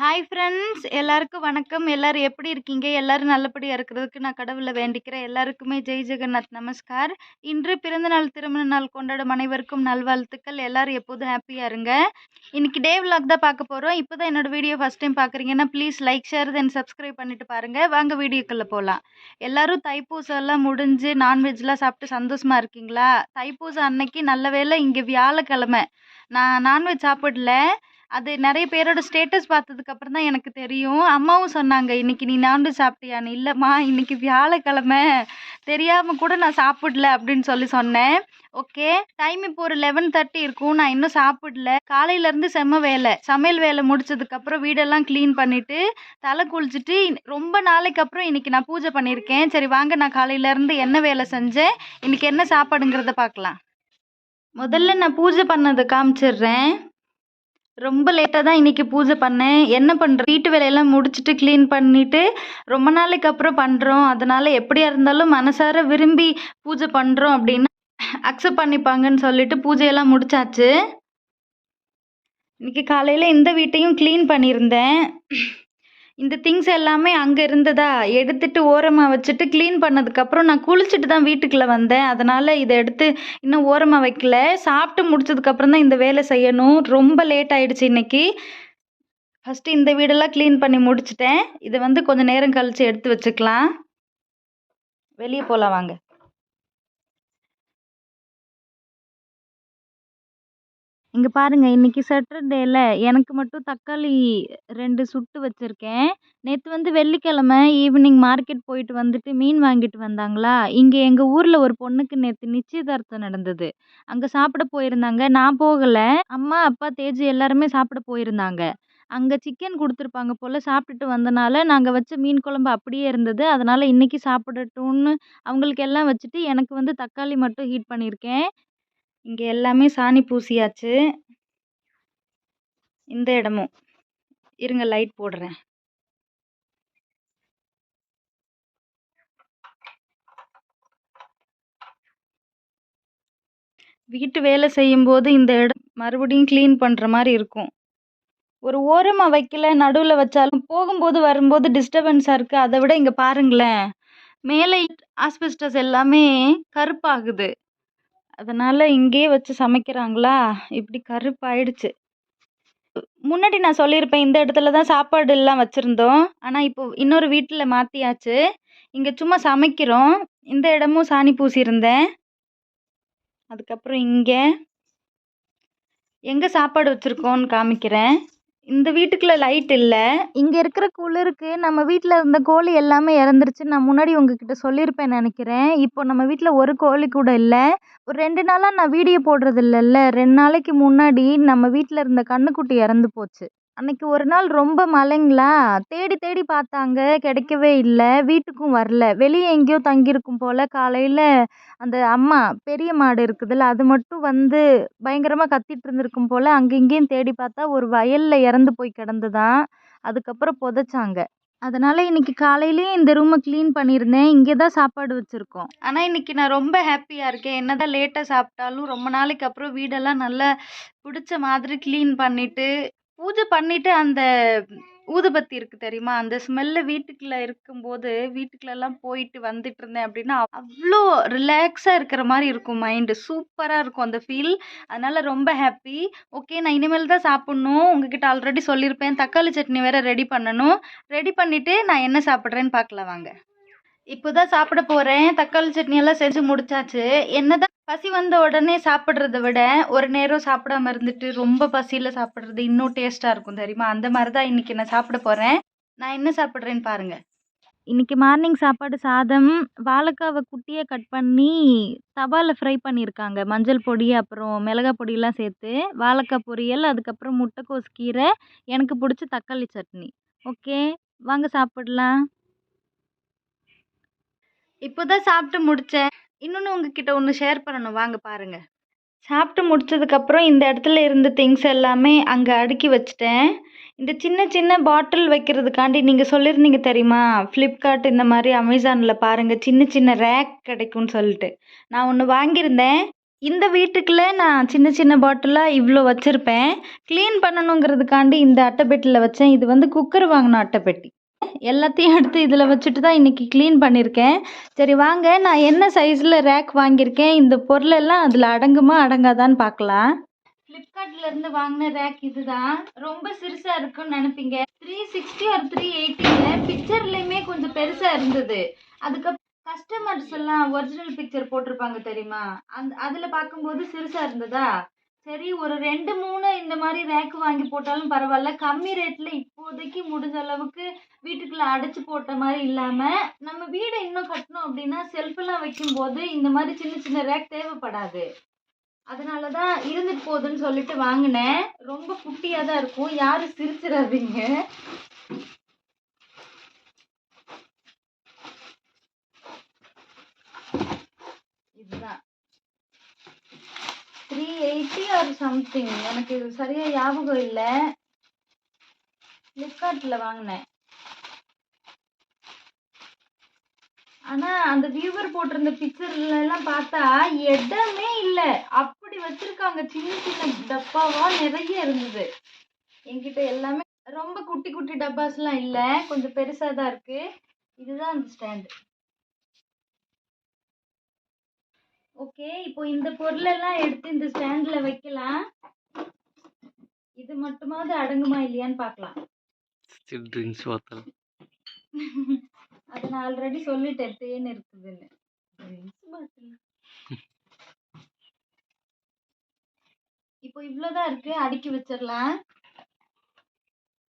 Hi friends எல்லாருக்கும் வணக்கம். எல்லாரும் எப்படி இருக்கீங்க? எல்லோரும் நல்லபடியாக இருக்கிறதுக்கு நான் கடவுளை வேண்டிக்கிறேன். எல்லாருக்குமே ஜெய் ஜெகநாத் நமஸ்கார். இன்று பிறந்தநாள் திருமண நாள் கொண்டாடும் அனைவருக்கும் நல்வாழ்த்துக்கள். எல்லோரும் எப்போதும் ஹாப்பியாக இருங்க. இன்றைக்கி டே விலாக் தான் பார்க்க போகிறோம் இப்போ தான் என்னோட வீடியோ ஃபஸ்ட் டைம் பார்க்குறீங்கன்னா please like share then subscribe பண்ணிட்டு பாருங்கள் வாங்க வீடியோக்குள்ளே போகலாம் எல்லோரும் தைப்பூசம் எல்லாம் முடிஞ்சு நான்வெஜ்லாம் சாப்பிட்டு சந்தோஷமாக இருக்கீங்களா? தைப்பூசம் அன்னைக்கு நல்ல வேளை இங்கே வியாழக்கிழமை. நான் நான்வெஜ் சாப்பிடல. அது நிறைய பேரோட ஸ்டேட்டஸ் பார்த்ததுக்கு அப்புறம் தான் எனக்கு தெரியும். அம்மாவும் சொன்னாங்க இன்னைக்கு நீ நாண்டு சாப்பிட்டியான்னு இல்லைம்மா இன்னைக்கு வியாழக்கிழமை. தெரியாமல் கூட நான் சாப்பிடல அப்படின்னு சொல்லி சொன்னேன். ஓகே டைம் இப்போ ஒரு லெவன் தேர்ட்டி இருக்கும். நான் இன்னும் சாப்பிடல. காலையிலேருந்து செம்ம வேலை. சமையல் வேலை முடிச்சதுக்கப்புறம் வீடெல்லாம் க்ளீன் பண்ணிவிட்டு தலை குளிச்சுட்டு ரொம்ப நாளைக்கு அப்புறம் இன்னைக்கு நான் பூஜை பண்ணியிருக்கேன். சரி வாங்க நான் காலையிலேருந்து என்ன வேலை செஞ்சேன்? இன்னைக்கு என்ன சாப்பாடுங்கிறத பார்க்கலாம். முதல்ல நான் பூஜை பண்ணதை காமிச்சிடுறேன். ரொம்ப லேட்டாக தான் இன்றைக்கி பூஜை பண்ணேன். என்ன பண்ணுறேன் வீட்டு வேலையெல்லாம் முடிச்சுட்டு க்ளீன் பண்ணிவிட்டு ரொம்ப நாளைக்கு அப்புறம் பண்ணுறோம் அதனால் எப்படியா இருந்தாலும் மனசார விரும்பி பூஜை பண்ணுறோம் அப்படின்னு அக்செப்ட் பண்ணிப்பாங்கன்னு சொல்லிட்டு பூஜையெல்லாம் முடிச்சாச்சு. இன்றைக்கி காலையில் இந்த வீட்டையும் க்ளீன் பண்ணியிருந்தேன். இந்த திங்ஸ் எல்லாமே அங்கே இருந்ததா? எடுத்துட்டு ஓரமாக வச்சுட்டு க்ளீன் பண்ணதுக்கப்புறம் நான் குளிச்சுட்டு தான் வீட்டுக்குள்ளே வந்தேன். அதனால் இதை எடுத்து இன்னும் ஓரமாக வைக்கல. சாப்பிட்டு முடிச்சதுக்கப்புறம் தான் இந்த வேலை செய்யணும். ரொம்ப லேட் ஆகிடுச்சு இன்னைக்கு. ஃபஸ்ட்டு இந்த வீடெல்லாம் க்ளீன் பண்ணி முடிச்சிட்டேன். இதை வந்து கொஞ்சம் நேரம் கழித்து எடுத்து வச்சுக்கலாம். வெளியே போகலாம் வாங்க. இங்கே பாருங்கள் இன்னைக்கு சாட்டர்டேல எனக்கு மட்டும் தக்காளி ரெண்டு சுட்டு வச்சுருக்கேன். நேற்று வந்து வெள்ளிக்கிழமை ஈவினிங் மார்க்கெட் போயிட்டு வந்துட்டு மீன் வாங்கிட்டு வந்தாங்களா? இங்கே எங்கள் ஊரில் ஒரு பொண்ணுக்கு நேற்று நிச்சயதார்த்தம் நடந்தது. அங்கே சாப்பிட போயிருந்தாங்க. நான் போகலை. அம்மா அப்பா தேஜு எல்லாருமே சாப்பிட போயிருந்தாங்க. அங்கே சிக்கன் கொடுத்துருப்பாங்க போல் சாப்பிட்டுட்டு வந்தனால நாங்கள் வச்ச மீன் குழம்பு அப்படியே இருந்தது. அதனால் இன்னைக்கு சாப்பிடட்டும்னு அவங்களுக்கு எல்லாம் வச்சுட்டு எனக்கு வந்து தக்காளி மட்டும் ஹீட் பண்ணியிருக்கேன். இங்கே எல்லாமே சாணி பூசியாச்சு. இந்த இடமும். இருங்க லைட் போடுறேன். வீட்டு வேலை செய்யும்போது இந்த இடம் மறுபடியும் க்ளீன் பண்ணுற மாதிரி இருக்கும். ஒரு ஓரமாக வைக்கல நடுவில் வச்சாலும் போகும்போது வரும்போது டிஸ்டர்பன்ஸாக இருக்குது அதை விட இங்கே பாருங்களேன். மேலே ஆஸ்பெஸ்டஸ் எல்லாமே கருப்பாகுது. அதனால் இங்கேயே வச்சு சமைக்கிறாங்களா? இப்படி கருப்பாயிடுச்சு. முன்னாடி நான் சொல்லியிருப்பேன் இந்த இடத்துல தான் சாப்பாடு எல்லாம் வச்சுருந்தோம். ஆனால் இப்போ இன்னொரு வீட்டில் மாற்றியாச்சு இங்கே சும்மா சமைக்கிறோம். இந்த இடமும் சாணி பூசியிருந்தேன். அதுக்கப்புறம் இங்கே. எங்கே சாப்பாடு வச்சுருக்கோன்னு காமிக்கிறேன். இந்த வீட்டுக்குள்ளே லைட் இல்லை. இங்கே இருக்கிற குளிருக்கு நம்ம வீட்டில் இருந்த கோழி எல்லாமே இறந்துருச்சு. நான் முன்னாடி உங்ககிட்ட சொல்லியிருப்பேன் நினைக்கிறேன். இப்போ நம்ம வீட்டில் ஒரு கோழி கூட இல்லை. ஒரு ரெண்டு நாளாக நான் வீடியோ போடுறது இல்லைல்ல ரெண்டு நாளைக்கு முன்னாடி நம்ம வீட்டில் இருந்த கன்றுக்குட்டி இறந்து போச்சு. அன்னைக்கு ஒரு நாள் ரொம்ப மழைங்களா? தேடி தேடி பார்த்தாங்க. கிடைக்கவே இல்லை. வீட்டுக்கும் வரல. வெளியே எங்கேயோ தங்கியிருக்கும் போல் காலையில் அந்த அம்மா பெரிய மாடு இருக்குதுல்ல அது மட்டும் வந்து பயங்கரமாக கத்திட்டு இருந்திருக்கும் போல் அங்கே இங்கேயும் தேடி பார்த்தா ஒரு வயலில் இறந்து போய் கிடந்துதான். அதுக்கப்புறம் புதைச்சாங்க. அதனால் இன்னைக்கு காலையிலேயே இந்த ரூமை க்ளீன் பண்ணியிருந்தேன். இங்கே தான் சாப்பாடு வச்சுருக்கோம். ஆனால் இன்னைக்கு நான் ரொம்ப ஹாப்பியாக இருக்கேன். என்ன தான் லேட்டாக சாப்பிட்டாலும் ரொம்ப நாளைக்கு அப்புறம் வீடெல்லாம் நல்லா பிடிச்ச மாதிரி க்ளீன் பண்ணிவிட்டு பூஜை பண்ணிவிட்டு அந்த ஊதுபத்தி இருக்குது தெரியுமா? அந்த ஸ்மெல்லு வீட்டுக்குள்ள இருக்கும்போது வீட்டுக்குள்ளெல்லாம் போயிட்டு வந்துட்டு இருந்தேன் அப்படின்னா அவ்வளோ ரிலாக்ஸாக இருக்கிற மாதிரி இருக்கும் மைண்டு சூப்பராக இருக்கும் அந்த ஃபீல் அதனால் ரொம்ப ஹாப்பி ஓகே நான் இனிமேல் தான் சாப்பிட்ணும். உங்ககிட்ட ஆல்ரெடி சொல்லியிருப்பேன். தக்காளி சட்னி வேறு ரெடி பண்ணணும். ரெடி பண்ணிவிட்டு நான் என்ன சாப்பிட்றேன்னு பார்க்கலாம் வாங்க. இப்போ தான் சாப்பிட போகிறேன் தக்காளி சட்னி எல்லாம் செஞ்சு முடிச்சாச்சு. என்னதான் பசி வந்த உடனே சாப்பிட்றத விட ஒரு நேரம் சாப்பிடாம இருந்துட்டு ரொம்ப பசியில் சாப்பிட்றது இன்னும் டேஸ்ட்டாக இருக்கும் தெரியுமா? அந்த மாதிரி தான் இன்றைக்கி நான் சாப்பிட போகிறேன் நான் என்ன சாப்பிட்றேன்னு பாருங்கள் இன்றைக்கி மார்னிங் சாப்பாடு சாதம் வாழைக்காவை குட்டியை கட் பண்ணி தவாவில் ஃப்ரை பண்ணியிருக்காங்க. மஞ்சள் பொடி அப்புறம் மிளகா பொடியெல்லாம் சேர்த்து வாழைக்காய் பொரியல் அதுக்கப்புறம் முட்டைக்கோஸ் கீரை எனக்கு பிடிச்ச தக்காளி சட்னி. ஓகே வாங்க சாப்பிடலாம். இப்போ தான் சாப்பிட்டு முடித்தேன் இன்னொன்று உங்ககிட்ட ஒன்று ஷேர் பண்ணணும். வாங்க பாருங்கள் சாப்பிட்டு முடிச்சதுக்கப்புறம் இந்த இடத்துல இருந்த திங்ஸ் எல்லாமே அங்கே அடுக்கி வச்சிட்டேன். இந்த சின்ன சின்ன பாட்டில் வைக்கிறதுக்காண்டி நீங்கள் சொல்லியிருந்தீங்க தெரியுமா? ஃப்ளிப்கார்ட் இந்த மாதிரி அமேசானில் பாருங்கள் சின்ன சின்ன ரேக் கிடைக்கும்னு சொல்லிட்டு. நான் ஒன்று வாங்கியிருந்தேன். இந்த வீட்டுக்குள்ளே நான் சின்ன சின்ன பாட்டிலாக இவ்வளோ வச்சுருப்பேன். க்ளீன் பண்ணணுங்கிறதுக்காண்டி இந்த அட்டைப்பெட்டியில் வச்சேன். இது வந்து குக்கர் வாங்கின அட்டைப்பெட்டி. எல்லாத்தையும் எடுத்து இதில் வச்சுட்டு தான் இன்றைக்கி க்ளீன் பண்ணியிருக்கேன் சரி வாங்க. நான் என்ன சைஸில் ரேக் வாங்கியிருக்கேன்? இந்த பொருளெல்லாம் அதில் அடங்குமா அடங்காதான்னு பார்க்கலாம். ஃப்ளிப்கார்ட்லேருந்து வாங்கின ரேக் இதுதான். ரொம்ப சிறுசாக இருக்கும்னு நினைப்பீங்க. த்ரீ சிக்ஸ்டி ஒரு த்ரீ எயிட்டியில் பிக்சர்லேயுமே கொஞ்சம் பெருசாக இருந்தது. அதுக்கப்புறம் கஸ்டமர்ஸ் எல்லாம் ஒரிஜினல் பிக்சர் போட்டிருப்பாங்க தெரியுமா? அந் அதில் பார்க்கும்போது சிறுசாக இருந்ததா? சரி ஒரு ரெண்டு மூணு இந்த மாதிரி ரேக் வாங்கி போட்டாலும் பரவாயில்ல. கம்மி ரேட்ல இப்போதைக்கு முடிஞ்ச அளவுக்கு வீட்டுக்குள்ள அடைச்சு போட்ட மாதிரி இல்லாம நம்ம வீடை இன்னும் கட்டணும் அப்படின்னா செல்ஃப் எல்லாம் வைக்கும்போது இந்த மாதிரி சின்ன சின்ன ரேக் தேவைப்படாது. அதனால தான் இருந்துட்டு போகுதுன்னு சொல்லிட்டு வாங்கினேன். ரொம்ப குட்டியாக தான் இருக்கும். யாரும் சிரிச்சிடாதீங்க இதுதான் த்ரீ எயிட்டி ஆர் சம்திங் எனக்கு சரியா ஞாபகம் இல்லை. ஃப்ளிப்கார்ட்டில் வாங்கினேன். ஆனா அந்த வியூவர் போட்டிருந்த பிக்சர்ல எல்லாம் பார்த்தா இடமே இல்லை. அப்படி வச்சிருக்காங்க. சின்ன சின்ன டப்பாவா நிறைய இருந்தது. என்கிட்ட எல்லாமே ரொம்ப குட்டி குட்டி டப்பாஸ்லாம் இல்லை. கொஞ்சம் பெருசா தான் இருக்கு. இதுதான் அந்த ஸ்டாண்ட் ஓகே இப்போ இந்த பொருளெல்லாம் எடுத்து இந்த ஸ்டாண்ட்ல வைக்கலாம். இது மட்டுமாவது அடங்குமா இல்லையான்னு பார்க்கலாம். ட்ரிங்க்ஸ் வாத்தல் அது நான் ஆல்ரெடி சொல்லிட்டேன் தேன் இருக்குதுன்னு bottle. இப்போ இவ்வளோதான் இருக்கு அடுக்கி வச்சிடலாம்.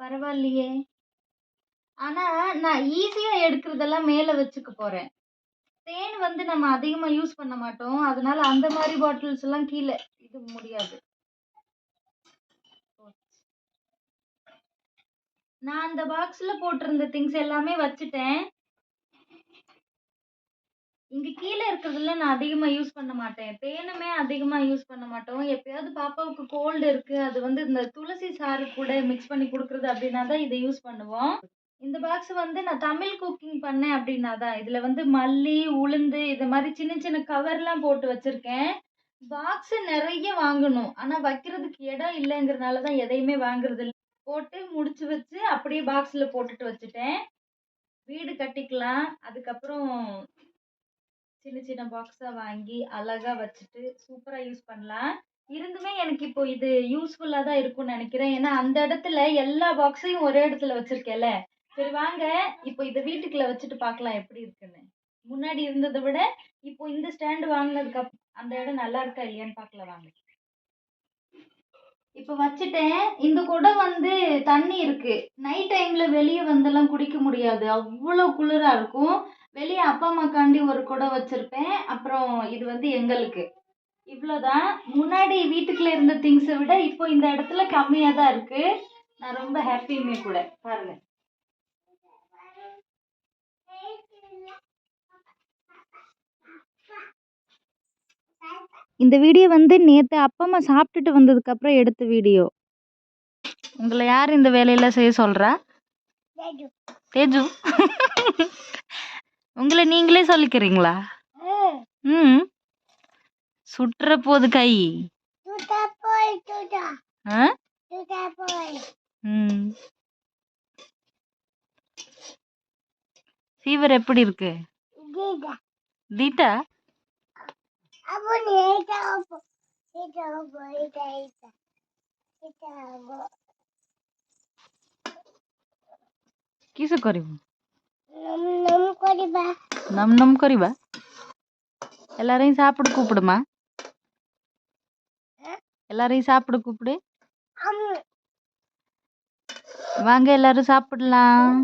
பரவாயில்லையே. ஆனா நான் ஈஸியா எடுக்கிறதெல்லாம் மேல வச்சுக்க போறேன். தேன் வந்து நம்ம அதிகமா யூஸ் பண்ண மாட்டோம். அதனால அந்த மாதிரி பாட்டில்ஸ் எல்லாம் கீழே இது முடியாது. நான் அந்த பாக்ஸ்ல போட்டிருந்த திங்ஸ் எல்லாமே வச்சுட்டேன். இங்க கீழே இருக்கிறதுல நான் அதிகமா யூஸ் பண்ண மாட்டேன். தேனுமே அதிகமா யூஸ் பண்ண மாட்டோம். எப்பயாவது பாப்பாவுக்கு கோல்டு இருக்கு. அது வந்து இந்த துளசி சாறு கூட மிக்ஸ் பண்ணி கொடுக்குறது அப்படின்னா தான் இதை யூஸ் பண்ணுவோம். இந்த பாக்ஸ் வந்து நான் தமிழ் குக்கிங் பண்ணேன் அப்படின்னா தான். இதில் வந்து மல்லி உளுந்து இது மாதிரி சின்ன சின்ன கவர்லாம் போட்டு வச்சுருக்கேன். பாக்ஸ் நிறைய வாங்கணும். ஆனால் வைக்கிறதுக்கு இடம் இல்லைங்கிறதுனால தான் எதையுமே வாங்குறது இல்லை. போட்டு முடிச்சு வச்சு அப்படியே பாக்ஸில் போட்டுட்டு வச்சுட்டேன். வீடு கட்டிக்கலாம். அதுக்கப்புறம் சின்ன சின்ன பாக்ஸாக வாங்கி அழகா வச்சுட்டு சூப்பராக யூஸ் பண்ணலாம். இருந்துமே எனக்கு இப்போ இது யூஸ்ஃபுல்லாக தான் இருக்கும்னு நினைக்கிறேன். ஏன்னா அந்த இடத்துல எல்லா பாக்ஸையும் ஒரே இடத்துல வச்சிருக்கேன்ல. சரி வாங்க. இப்போ இதை வீட்டுக்குள்ள வச்சுட்டு பார்க்கலாம் எப்படி இருக்குன்னு. முன்னாடி இருந்ததை விட இப்போ இந்த ஸ்டாண்ட் வாங்கினதுக்கு அப் அந்த இடம் நல்லா இருக்கா இல்லையான்னு பார்க்கலாம் வாங்க. இப்போ வச்சுட்டேன். இந்த குடம் வந்து தண்ணி இருக்கு. நைட் டைம்ல வெளியே வந்தெல்லாம் குடிக்க முடியாது. அவ்வளோ குளிரா இருக்கும். வெளியே அப்பா அம்மாக்காண்டி ஒரு குடம் வச்சிருப்பேன். அப்புறம் இது வந்து எங்களுக்கு. இவ்வளோதான். முன்னாடி வீட்டுக்குள்ள இருந்த திங்ஸை விட இப்போ இந்த இடத்துல கம்மியாக தான் இருக்கு. நான் ரொம்ப ஹாப்பியுமே கூட. பாருங்க. இந்த வீடியோ வந்து நேற்று அப்பா அம்மா சாப்பிட்டுட்டு வந்ததுக்கப்புறம் எடுத்த வீடியோ உங்களை யார் இந்த வேலையெல்லாம் செய்ய சொல்கிறா தேஜு. உங்களை நீங்களே சொல்லிக்கிறீங்களா? ம். சுட்டுற போது கை. ஃபீவர் எப்படி இருக்கு? தீட்டா କିସ କରିବୁ நம் நம் கறிவா எல்லாரையும் சாப்பிட கூப்பிடுமா எல்லாரையும் சாப்பிட கூப்பிடு வாங்க எல்லாரும் சாப்பிடலாம்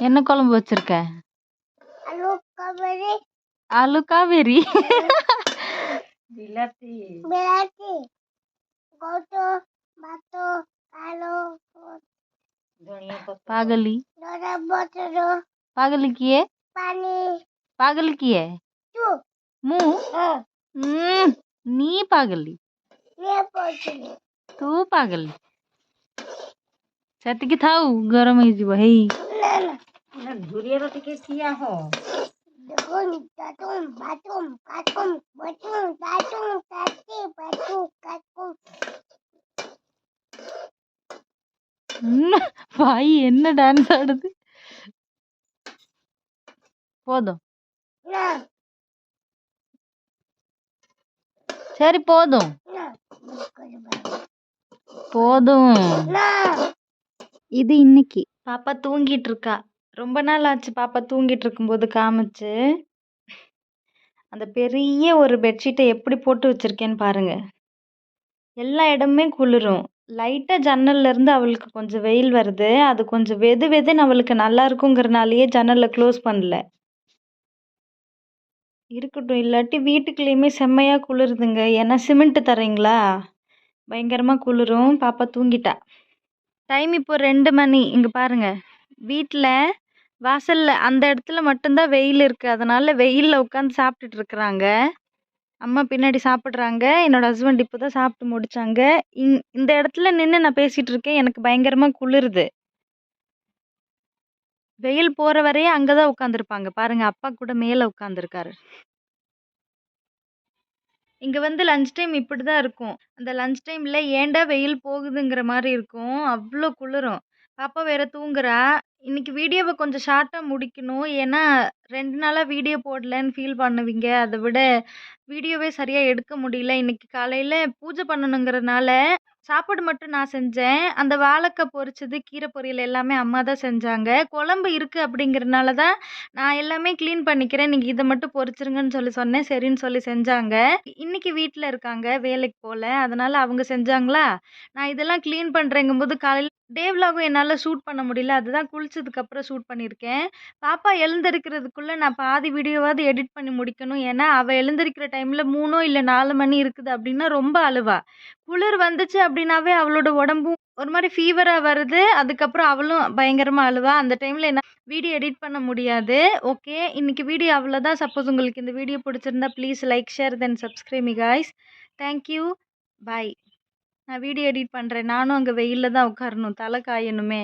என்ன குழம்பு வச்சிருக்க आलू का बेरी पागली। पागल की है? पानी। पागल की है? मुँह हम्म, नी पागली। तू पागली। ସେତିକି ଥାଉ ଗରମ ହେଇଯିବ ହେଇ ଝୁରିଆର ଟିକେ ସିଆ ହ Katung. என்ன டான்ஸ் ஆடுது போதும் சரி போதும். போதும் இது இன்னைக்கு பாப்பா தூங்கிட்டு இருக்கா ரொம்ப நாள் ஆச்சு பாப்பா தூங்கிட்டு இருக்கும்போது காமிச்சு. அந்த பெரிய ஒரு பெட்ஷீட்டை எப்படி போட்டு வச்சிருக்கேன்னு பாருங்க. எல்லா இடமுமே குளிரும். லைட்டாக ஜன்னல்ல இருந்து அவளுக்கு கொஞ்சம் வெயில் வருது. அது கொஞ்சம் வெது வெதுன்னு அவளுக்கு நல்லா இருக்குங்கிறனாலேயே ஜன்னலை க்ளோஸ் பண்ணல. இருக்கட்டும் இல்லாட்டி வீட்டுக்குள்ளேயுமே செம்மையாக குளிருதுங்க. ஏன்னா சிமெண்ட்டு தரீங்களா பயங்கரமாக குளிரும். பாப்பா தூங்கிட்டா. டைம் இப்போ ரெண்டு மணி. இங்கே பாருங்கள் வீட்டில் வாசல்ல அந்த இடத்துல மட்டும்தான் வெயில் இருக்கு. அதனால வெயிலில் உட்காந்து சாப்பிட்டுட்டு இருக்கிறாங்க. அம்மா பின்னாடி சாப்பிட்றாங்க. என்னோட ஹஸ்பண்ட் இப்போ தான் சாப்பிட்டு முடிச்சாங்க. இங் இந்த இடத்துல நின்று நான் பேசிகிட்டு இருக்கேன். எனக்கு பயங்கரமாக குளிருது. வெயில் போகிற வரையே அங்கே தான் உட்காந்துருப்பாங்க பாருங்கள் அப்பா கூட மேலே உட்காந்துருக்காரு இங்கே வந்து லஞ்ச் டைம் இப்படி தான் இருக்கும். அந்த லஞ்ச் டைமில் ஏன்டா வெயில் போகுதுங்கிற மாதிரி இருக்கும். அவ்வளோ குளிரும். பாப்பா வேற தூங்குறா. இன்னைக்கு வீடியோவை கொஞ்சம் ஷார்ட்டாக முடிக்கணும். ஏன்னா ரெண்டு நாளாக வீடியோ போடலன்னு ஃபீல் பண்ணுவீங்க. அதை விட வீடியோவே சரியாக எடுக்க முடியல. இன்னைக்கு காலையில் பூஜை பண்ணணுங்கிறனால சாப்பாடு மட்டும் நான் செஞ்சேன். அந்த வாழைக்காய் பொரிச்சது கீரை பொரியல் எல்லாமே அம்மா தான் செஞ்சாங்க. குழம்பு இருக்குது அப்படிங்கிறனால தான் நான் எல்லாமே க்ளீன் பண்ணிக்கிறேன். நீங்கள் இதை மட்டும் பொரிச்சிருங்கன்னு சொல்லி சொன்னேன். சரின்னு சொல்லி செஞ்சாங்க. இன்னைக்கு வீட்டில் இருக்காங்க வேலைக்கு போகல அதனால அவங்க செஞ்சாங்களா? நான் இதெல்லாம் க்ளீன் பண்ணுறேங்கும்போது காலையில் டே என்னால் ஷூட் பண்ண முடியல. அதுதான் குளிச்சதுக்கப்புறம் ஷூட் பண்ணியிருக்கேன். பாப்பா எழுந்திருக்கிறதுக்குள்ளே நான் பாதி வீடியோவாவது எடிட் பண்ணி முடிக்கணும். ஏன்னா அவள் எழுந்திருக்கிற டைமில் மூணோ இல்லை நாலு மணி இருக்குது அப்படின்னா ரொம்ப அழுவா. குளிர் வந்துச்சு அப்படின்னாவே அவளோட உடம்பும் ஒரு மாதிரி ஃபீவராக வருது. அதுக்கப்புறம் அவளும் பயங்கரமாக அழுவா. அந்த டைமில் என்ன வீடியோ எடிட் பண்ண முடியாது. ஓகே இன்னைக்கு வீடியோ அவ்வளோதான் சப்போஸ் உங்களுக்கு இந்த வீடியோ பிடிச்சிருந்தா please like share then subscribe guys guys thank you bye நான் வீடியோ எடிட் பண்ணுறேன் நானும் அங்கே வெயிலில் தான் உட்காரணும். தலை காயணுமே.